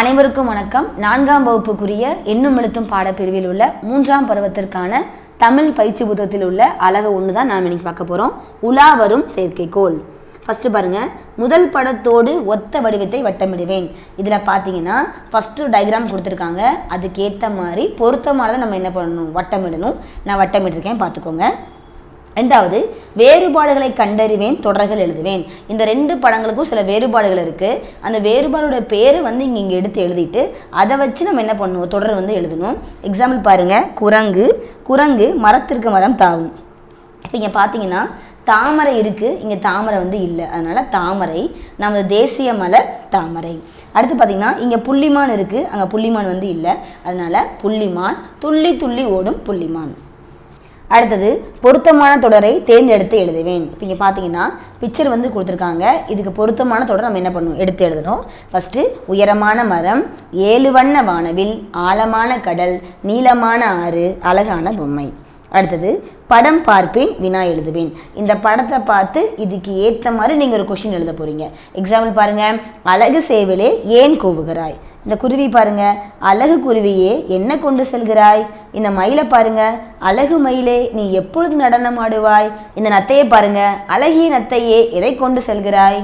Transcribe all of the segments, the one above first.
அனைவருக்கும் வணக்கம். நான்காம் வகுப்புக்குரிய எண்ணும் எழுத்தும் பாடப்பிரிவில் உள்ள மூன்றாம் பருவத்திற்கான தமிழ் பயிற்சி புத்தகத்தில் உள்ள அழகு ஒன்று தான் நாம் இன்னைக்கு பார்க்க போகிறோம் உலா வரும் செயற்கைக்கோள். ஃபஸ்ட்டு பாருங்க. முதல் படத்தோடு ஒத்த வடிவத்தை வட்டமிடுவேன். இதில் பார்த்தீங்கன்னா ஃபஸ்ட்டு டயக்ராம் கொடுத்துருக்காங்க. அதுக்கேற்ற மாதிரி பொருத்தமானதை நம்ம என்ன பண்ணணும்? வட்டமிடணும். நான் வட்டமிட்டிருக்கேன் பார்த்துக்கோங்க ரெண்டாவது வேறுபாடுகளை கண்டறிவேன் தொடர்கள் எழுதுவேன். இந்த ரெண்டு படங்களுக்கும் சில வேறுபாடுகள் இருக்குது அந்த வேறுபாடோட பேரை வந்து இங்கே இங்கே எடுத்து எழுதிட்டு அதை வச்சு நம்ம என்ன பண்ணுவோம்? தொடர் வந்து எழுதணும். எக்ஸாம்பிள் பாருங்கள் குரங்கு. குரங்கு மரத்திற்கு மரம் தாவும். இப்போ இங்கே பார்த்தீங்கன்னா தாமரை இருக்குது இங்கே தாமரை வந்து இல்லை. அதனால் தாமரை. நமது தேசிய மலர் தாமரை. அடுத்து பார்த்தீங்கன்னா இங்கே புள்ளிமான் இருக்குது அங்கே புள்ளிமான் வந்து இல்லை. அதனால் புள்ளிமான் துள்ளி துள்ளி ஓடும் புள்ளிமான். அடுத்தது பொருத்தமான தொடரை தேர்ந்தெடுத்து எழுதுவேன். இப்போ இங்கே பார்த்தீங்கன்னா பிக்சர் வந்து கொடுத்துருக்காங்க. இதுக்கு பொருத்தமான தொடர் நம்ம என்ன பண்ணணும் எடுத்து எழுதணும். ஃபஸ்ட்டு உயரமான மரம் ஏழு வண்ண வானவில் ஆழமான கடல் நீளமான ஆறு அழகான பொம்மை. அடுத்தது படம் பார்ப்பேன் வினா எழுதுவேன். இந்த படத்தை பார்த்து இதுக்கு ஏற்ற மாதிரி நீங்கள் ஒரு கொஷின் எழுத போகிறீங்க எக்ஸாம்பிள் பாருங்கள் அழகு சேவலே ஏன் கூவுகிறாய்? இந்த குருவி பாருங்க அழகு குருவியே என்ன கொண்டு செல்கிறாய்? இந்த மயிலை பாருங்க அழகு மயிலே நீ எப்பொழுது நடனம் ஆடுவாய்? இந்த நத்தையை பாருங்க அழகிய நத்தையே எதை கொண்டு செல்கிறாய்?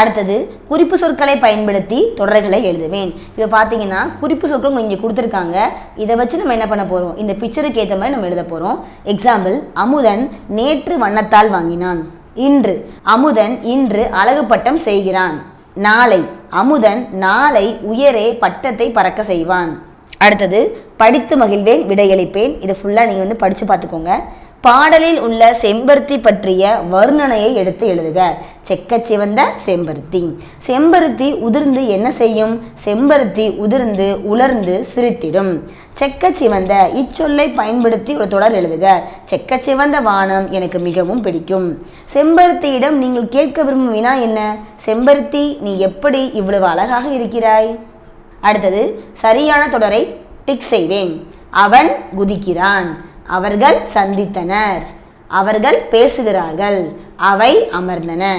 அடுத்தது குறிப்பு சொற்களை பயன்படுத்தி தொடர்களை எழுதுவேன். இப்போ பார்த்தீங்கன்னா குறிப்பு சொற்கள் இங்கே கொடுத்துருக்காங்க. இதை வச்சு நம்ம என்ன பண்ண போகிறோம் இந்த பிக்சருக்கு ஏற்ற மாதிரி நம்ம எழுத போகிறோம் எக்ஸாம்பிள் அமுதன் நேற்று வண்ணத்தால் வாங்கினான். இன்று அமுதன் இன்று அழகு பட்டம் செய்கிறான். நாளை அமுதன் நாளை உயரே பட்டத்தை பறக்க செய்வான். அடுத்தது படித்து மகிழ்வேன் விடையளிப்பேன். இதை ஃபுல்லாக நீங்கள் வந்து படித்து பார்த்துக்கோங்க. பாடலில் உள்ள செம்பருத்தி பற்றிய வர்ணனையை எடுத்து எழுதுக. செக்க சிவந்த செம்பருத்தி. செம்பருத்தி உதிர்ந்து என்ன செய்யும்? செம்பருத்தி உதிர்ந்து உலர்ந்து சிரித்திடும். செக்க சிவந்த இச்சொல்லை பயன்படுத்தி ஒரு தொடர் எழுதுக. செக்கச் சிவந்த வானம் எனக்கு மிகவும் பிடிக்கும். செம்பருத்தியிடம் நீங்கள் கேட்க விரும்பும் வினா என்ன? செம்பருத்தி நீ எப்படி இவ்வளவு அழகாக இருக்கிறாய்? அடுத்தது சரியான தொடரை டிக் செய்வேன். அவன் குதிக்கிறான். அவர்கள் சந்தித்தனர். அவர்கள் பேசுகிறார்கள். அவை அமர்ந்தன.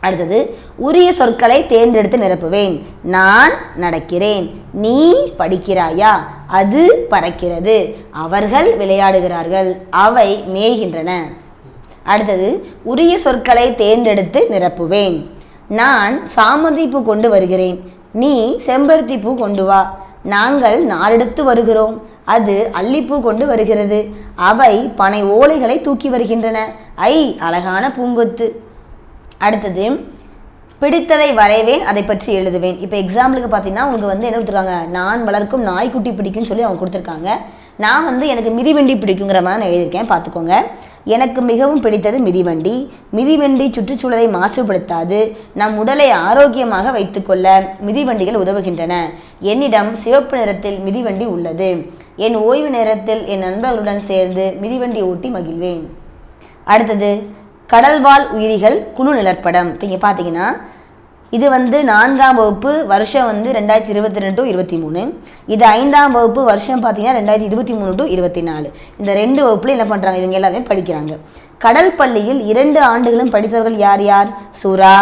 அடுத்தது உரிய சொற்களை தேர்ந்தெடுத்து நிரப்புவேன். நான் நடக்கிறேன். நீ படிக்கிறாயா? அது பறக்கிறது. அவர்கள் விளையாடுகிறார்கள். அவை மேய்கின்றன. அடுத்தது உரிய சொற்களை தேர்ந்தெடுத்து நிரப்புவேன். நான் சாமந்தி பூ கொண்டு வருகிறேன். நீ செம்பருத்தி பூ கொண்டு வா. நாங்கள் நாரெடுத்து வருகிறோம். அது அல்லிப்பூ கொண்டு வருகிறது. அவை பனை ஓலைகளை தூக்கி வருகின்றன. ஐ அழகான பூங்கொத்து. அடுத்தது பிடித்ததை வரைவேன் அதை பற்றி எழுதுவேன். இப்போ எக்ஸாம்பிளுக்கு பார்த்தீங்கன்னா உங்களுக்கு வந்து என்ன கொடுத்துருக்காங்க? நான் வளர்க்கும் நாய்க்குட்டி பிடிக்கும்னு சொல்லி அவங்க கொடுத்துருக்காங்க. நான் வந்து எனக்கு மிதிவண்டி பிடிக்குங்கிற மாதிரி நான் எழுதியிருக்கேன் பார்த்துக்கோங்க. எனக்கு மிகவும் பிடித்தது மிதிவண்டி. மிதிவண்டி சுற்றுச்சூழலை மாசுபடுத்தாது. நம் உடலை ஆரோக்கியமாக வைத்துக்கொள்ள மிதிவண்டிகள் உதவுகின்றன. என்னிடம் சிவப்பு நிறத்தில் மிதிவண்டி உள்ளது. என் ஓய்வு நேரத்தில் என் நண்பர்களுடன் சேர்ந்து மிதிவண்டி ஓட்டி மகிழ்வேன். அடுத்தது கடல்வாழ் உயிரிகள் குழு நிலப்படம் இப்போ இங்கே பார்த்தீங்கன்னா இது வந்து நான்காம் வகுப்பு வருஷம் வந்து ரெண்டாயிரத்தி இருபத்தி ரெண்டு டு இருபத்தி மூணு. இது ஐந்தாம் வகுப்பு வருஷம் பார்த்தீங்கன்னா ரெண்டாயிரத்தி இருபத்தி மூணு டு இருபத்தி நாலு. இந்த ரெண்டு வகுப்புல என்ன பண்ணுறாங்க இவங்க எல்லாமே படிக்கிறாங்க. கடல் பள்ளியில் இரண்டு ஆண்டுகளும் படித்தவர்கள் யார் யார்? சுறா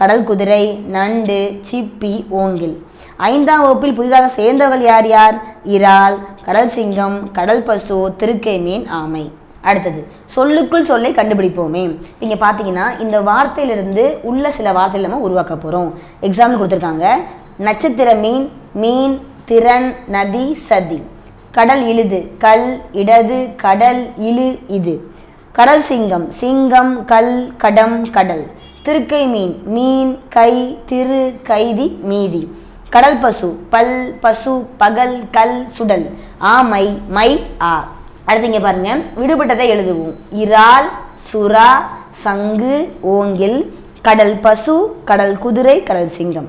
கடல் குதிரை நண்டு சிப்பி ஓங்கில். ஐந்தாம் வகுப்பில் புதிதாக சேர்ந்தவர்கள் யார் யார்? இறால் கடல் சிங்கம் கடல் பசு திருக்கை மீன் ஆமை. அடுத்தது சொல்லுக்குள் சொல்லை கண்டுபிடிப்போமே. இங்கே பார்த்தீங்கன்னா இந்த வார்த்தையிலிருந்து உள்ள சில வார்த்தைகள் நம்ம உருவாக்க போகிறோம் எக்ஸாம்பிள் கொடுத்துருக்காங்க. நட்சத்திர மீன் மீன் திறன் நதி சதி. கடல் இழுது கல் இடது கடல் இழு இது. கடல் சிங்கம் சிங்கம் கல் கடம் கடல். திருக்கை மீன் மீன் கை திரு கைதி மீதி. கடல் பசு பல் பசு பகல் கல் சுடல். ஆமை மை ஆ. அடுத்து இங்கே பாருங்க. விடுபட்டதை எழுதுவோம். இறால் சுறா சங்கு ஓங்கில் கடல் பசு கடல் குதிரை கடல் சிங்கம்.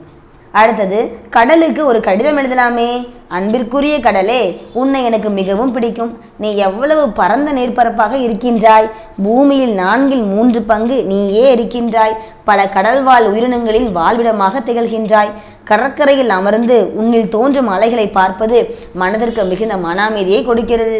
அடுத்தது கடலுக்கு ஒரு கடிதம் எழுதலாமே. அன்பிற்குரிய கடலே உன்னை எனக்கு மிகவும் பிடிக்கும். நீ எவ்வளவு பரந்த நீர்ப்பரப்பாக இருக்கின்றாய். பூமியில் நான்கில் மூன்று பங்கு நீயே இருக்கின்றாய். பல கடல்வாழ் உயிரினங்களில் வாழ்விடமாக திகழ்கின்றாய். கடற்கரையில் அமர்ந்து உன்னில் தோன்றும் அலைகளை பார்ப்பது மனதிற்கு மிகுந்த மன அமைதியை கொடுக்கிறது.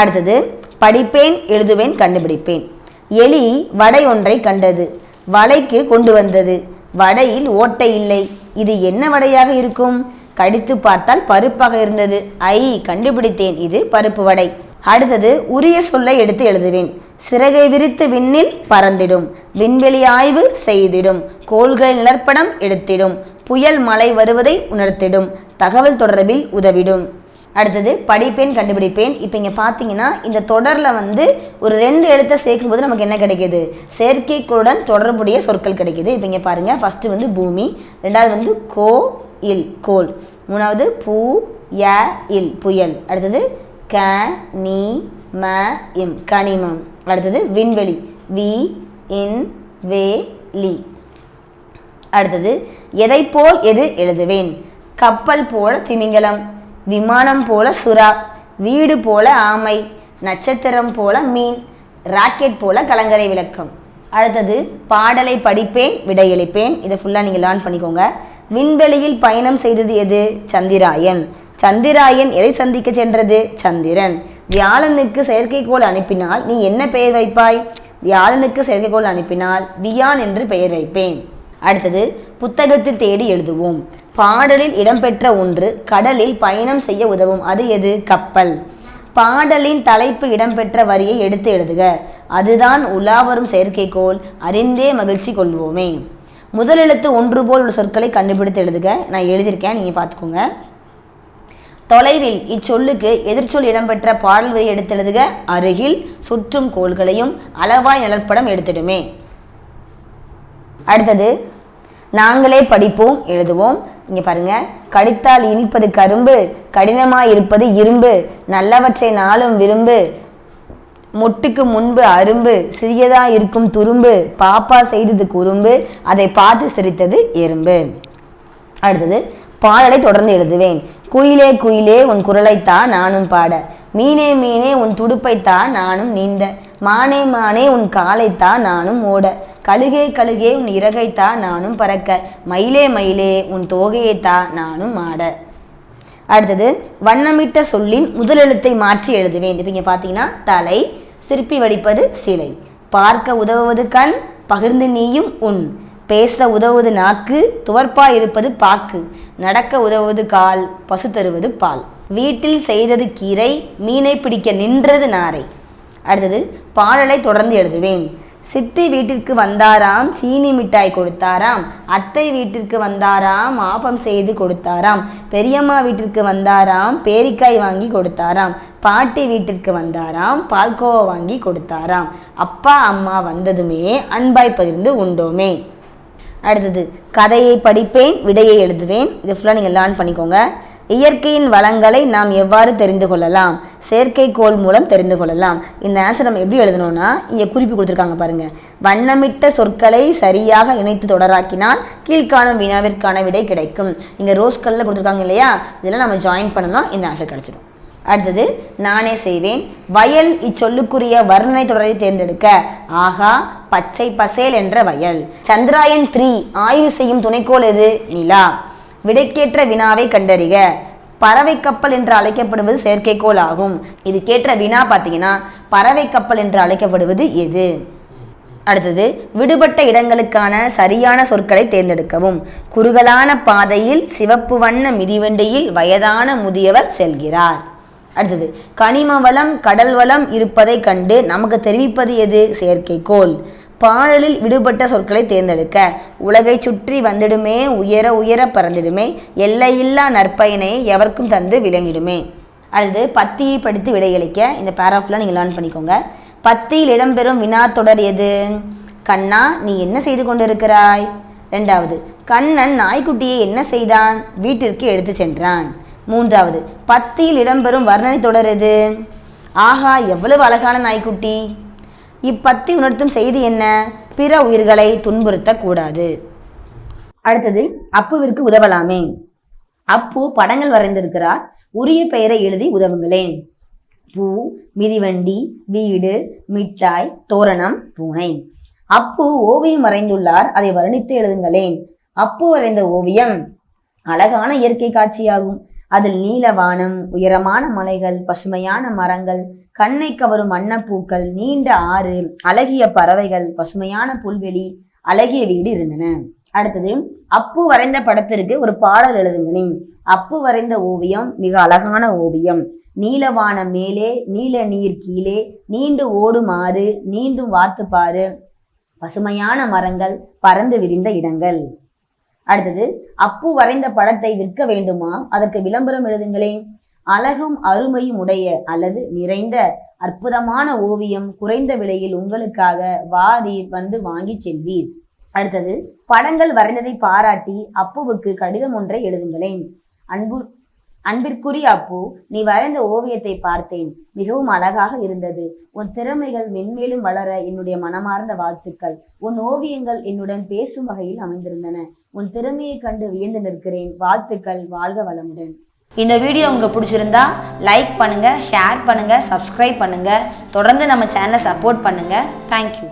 அடுத்தது படிப்பேன் எழுதுவேன் கண்டுபிடிப்பேன். எலி வடை ஒன்றை கண்டது வலைக்கு கொண்டு வந்தது. வடையில் ஓட்டை இல்லை. இது என்ன வடையாக இருக்கும்? கடித்து பார்த்தால் பருப்பாக இருந்தது. ஐ கண்டுபிடித்தேன். இது பருப்பு வடை. அடுத்தது உரிய சொல்லை எடுத்து எழுதுவேன். சிறகை விரித்து விண்ணில் பறந்திடும். விண்வெளி ஆய்வு செய்திடும். கோள்களின் நிலப்படம் எடுத்திடும். புயல் மழை வருவதை உணர்த்திடும். தகவல் தொடர்பில் உதவிடும். அடுத்தது படிப்பேன் கண்டுபிடிப்பேன். இப்போ இங்கே பார்த்தீங்கன்னா இந்த தொடரில் வந்து ஒரு ரெண்டு எழுத்தை சேர்க்கும்போது நமக்கு என்ன கிடைக்கிது? செயற்கைக்கோளுடன் தொடர்புடைய சொற்கள் கிடைக்கிது. இப்போ இங்கே பாருங்கள் ஃபஸ்ட்டு வந்து பூமி ரெண்டாவது வந்து கோ இல் கோல் மூணாவது பூ ய இல் புயல். அடுத்தது க நீ ம இம் கனிமம். அடுத்தது விண்வெளி வி இன் வே லி. அடுத்தது எதை போல் எது எழுதுவேன்? கப்பல் போல திமிங்கலம். விமானம் போல சுறா வீடு போல ஆமை நட்சத்திரம் போல மீன் ராக்கெட் போல கலங்கரை விளக்கம். அடுத்தது பாடலை படிப்பேன் விடையளிப்பேன். இதை ஃபுல்லாக நீங்கள் லேர்ன் பண்ணிக்கோங்க. விண்வெளியில் பயணம் செய்தது எது? சந்திராயன். சந்திராயன் எதை சந்திக்க சென்றது? சந்திரன். வியாழனுக்கு செயற்கைக்கோள் அனுப்பினால் நீ என்ன பெயர் வைப்பாய்? வியாழனுக்கு செயற்கைக்கோள் அனுப்பினால் வியான் என்று பெயர் வைப்பேன். அடுத்தது புத்தகத்தில் தேடி எழுதுவோம். பாடலில் இடம்பெற்ற ஒன்று கடலில் பயணம் செய்ய உதவும். அது எது? கப்பல். பாடலின் தலைப்பு இடம்பெற்ற வரியை எடுத்து எழுதுக. அதுதான் உலாவரும் செயற்கைக்கோள். அறிந்தே மகிழ்ச்சி கொள்வோமே. முதல் எழுத்து ஒன்று போல் உள்ள சொற்களை கண்டுபிடித்து எழுதுக. நான் எழுதியிருக்கேன் நீங்கள் பார்த்துக்கோங்க. தொலைவில் இச்சொல்லுக்கு எதிர்ச்சொல் இடம்பெற்ற பாடல் வரி எடுத்து எழுதுக. அருகில் சுற்றும் கோள்களையும் அளவாய் நிலப்படம் எடுத்துடுமே. அடுத்தது நாங்களே படிப்போம் எழுதுவோம். இங்கே பாருங்க. கடித்தால் இனிப்பது கரும்பு கடினமாய் இருப்பது இரும்பு நல்லவற்றை நாளும் விரும்பு மொட்டுக்கு முன்பு அரும்பு சிறியதா இருக்கும் துரும்பு பாப்பா செய்தது குறும்பு அதை பார்த்து சிரித்தது எறும்பு. அடுத்தது பாடலை தொடர்ந்து எழுதுவேன். குயிலே குயிலே உன் குரலைத்தா நானும் பாட. மீனே மீனே உன் துடுப்பைத்தா நானும் நீந்த. மானே மானே உன் காலைத்தா நானும் ஓட. கழுகே கழுகே உன் இறகைத்தா நானும் பறக்க. மயிலே மயிலே உன் தோகையைத்தா நானும் ஆட அடுத்தது வண்ணமிட்ட சொல்லின் முதல் எழுத்தை மாற்றி எழுதுவேன். இப்போ இங்கே பார்த்தீங்கன்னா தலை சிற்பி வடிப்பது சிலை. பார்க்க உதவுவது கண் பகிர்ந்து நீயும் உன். பேச உதவுவது நாக்கு துவர்ப்பாய் இருப்பது பாக்கு. நடக்க உதவுவது கால் பசு தருவது பால். வீட்டில் செய்தது கீரை மீனை பிடிக்க நின்றது நாரை. அடுத்தது பாடலை தொடர்ந்து எழுதுவேன். சித்தி வீட்டிற்கு வந்தாராம் சீனி மிட்டாய் கொடுத்தாராம் அத்தை வீட்டிற்கு வந்தாராம் ஆப்பம் செய்து கொடுத்தாராம் பெரியம்மா வீட்டிற்கு வந்தாராம் பேரிக்காய் வாங்கி கொடுத்தாராம் பாட்டி வீட்டிற்கு வந்தாராம் பால்கோவா வாங்கி கொடுத்தாராம். அப்பா அம்மா வந்ததுமே அன்பாய் பகிர்ந்து உண்டோமே. அடுத்தது கதையை படிப்பேன் விடையை எழுதுவேன். இது ஃபுல்லாக நீங்கள் லேர்ன் பண்ணிக்கோங்க. இயற்கையின் வளங்களை நாம் எவ்வாறு தெரிந்து கொள்ளலாம்? செயற்கைக்கோள் மூலம் தெரிந்து கொள்ளலாம். இந்த ஆன்சர் நம்ம எப்படி எழுதணும்னா இங்கே குறிப்பு கொடுத்துருக்காங்க பாருங்கள் வண்ணமிட்ட சொற்களை சரியாக இணைத்து தொடராக்கினால் கீழ்காணும் வினாவிற்கான விடை கிடைக்கும். இங்கே ரோஸ் கல்லில் கொடுத்துருக்காங்க இல்லையா? இதெல்லாம் நம்ம ஜாயின் பண்ணோம்னா இந்த ஆன்சர் கிடைச்சிடும். அடுத்தது நானே செய்வேன். வயல் இச்சொல்லுக்குரிய வர்ணனை தொடரை தேர்ந்தெடுக்க. ஆகா பச்சை பசேல் என்ற வயல். சந்திராயன் த்ரீ ஆய்வு செய்யும் துணைக்கோள் எது? நிலா. விடைக்கேற்ற வினாவை கண்டறிக. பறவை கப்பல் என்று அழைக்கப்படுவது செயற்கைக்கோள் ஆகும். இது கேட்ட வினா பார்த்தீங்கன்னா பறவை கப்பல் என்று அழைக்கப்படுவது எது? அடுத்தது விடுபட்ட இடங்களுக்கான சரியான சொற்களை தேர்ந்தெடுக்கவும். குறுகலான பாதையில் சிவப்பு வண்ண மிதிவண்டியில் வயதான முதியவர் செல்கிறார். அடுத்தது கனிம வளம் கடல் வளம் இருப்பதை கண்டு நமக்கு தெரிவிப்பது எது? செயற்கைக்கோள். பாடலில் விடுபட்ட சொற்களை தேர்ந்தெடுக்க. உலகை சுற்றி வந்திடுமே உயர உயர பறந்திடுமே எல்லையில்லா நற்பயனை எவர்க்கும் தந்து விளங்கிடுமே. அடுத்து பத்தியை படித்து விடையளிக்க இந்த பேராஃபில் நீங்கள் லேர்ன் பண்ணிக்கோங்க. பத்தியில் இடம்பெறும் வினாத்தொடர் எது? கண்ணா நீ என்ன செய்து கொண்டிருக்கிறாய்? ரெண்டாவது கண்ணன் நாய்க்குட்டியை என்ன செய்தான்? வீட்டிற்கு எடுத்து சென்றான். மூன்றாவது பத்தியில் இடம்பெறும் வர்ணனை தொடர் எது? ஆஹா எவ்வளவு அழகான நாய்க்குட்டி. இப்பத்தி உணர்த்தும் செய்தி என்ன? பிற உயிர்களை துன்புறுத்தக்கூடாது. அடுத்தது அப்புவிற்கு உதவலாமே. அப்பு படங்கள் வரைந்திருக்கிறார். உரிய பெயரை எழுதி உதவுங்களேன். பூ மிதிவண்டி வீடு மிட்டாய் தோரணம் பூனை. அப்பு ஓவியம் வரைந்துள்ளார். அதை வர்ணித்து எழுதுங்களேன். அப்பு வரைந்த ஓவியம் அழகான இயற்கை காட்சியாகும். அதில் நீலவானம் உயரமான மலைகள் பசுமையான மரங்கள் கண்ணை கவரும் வண்ணப்பூக்கள் நீண்ட ஆறு அழகிய பறவைகள் பசுமையான புல்வெளி அழகிய வீடு இருந்தன. அடுத்தது அப்பு வரைந்த படத்திற்கு ஒரு பாடல் எழுதுங்களேன் அப்பு வரைந்த ஓவியம் மிக அழகான ஓவியம். நீலவானம் மேலே நீல நீர் கீழே நீண்டு ஓடுமாறு நீண்டும் வாத்துப்பாறு பசுமையான மரங்கள் பறந்து விரிந்த இடங்கள். அடுத்தது அப்பு வரைந்த படத்தை விற்க வேண்டுமா? அதற்கு விளம்பரம் எழுதுங்களேன். அழகும் அருமையும் உடைய அல்லது நிறைந்த அற்புதமான ஓவியம் குறைந்த விலையில் உங்களுக்காக வாரீர் வந்து வாங்கி செல்வீர். அடுத்தது படங்கள் வரைந்ததை பாராட்டி அப்புவுக்கு கடிதம் ஒன்றை எழுதுங்களேன். அன்பு அன்பிற்குரிய அப்பு நீ வரைந்த ஓவியத்தை பார்த்தேன். மிகவும் அழகாக இருந்தது. உன் திறமைகள் மென்மேலும் வளர என்னுடைய மனமார்ந்த வாழ்த்துக்கள். உன் ஓவியங்கள் என்னுடன் பேசும் வகையில் அமைந்திருந்தன. உன் திறமையை கண்டு வியந்து நிற்கிறேன். வாழ்த்துக்கள் வாழ்க வளமுடன். இந்த வீடியோ உங்களுக்கு பிடிச்சிருந்தா லைக் பண்ணுங்க ஷேர் பண்ணுங்க சப்ஸ்கிரைப் பண்ணுங்க. தொடர்ந்து நம்ம சேனலை சப்போர்ட் பண்ணுங்க. தேங்க்யூ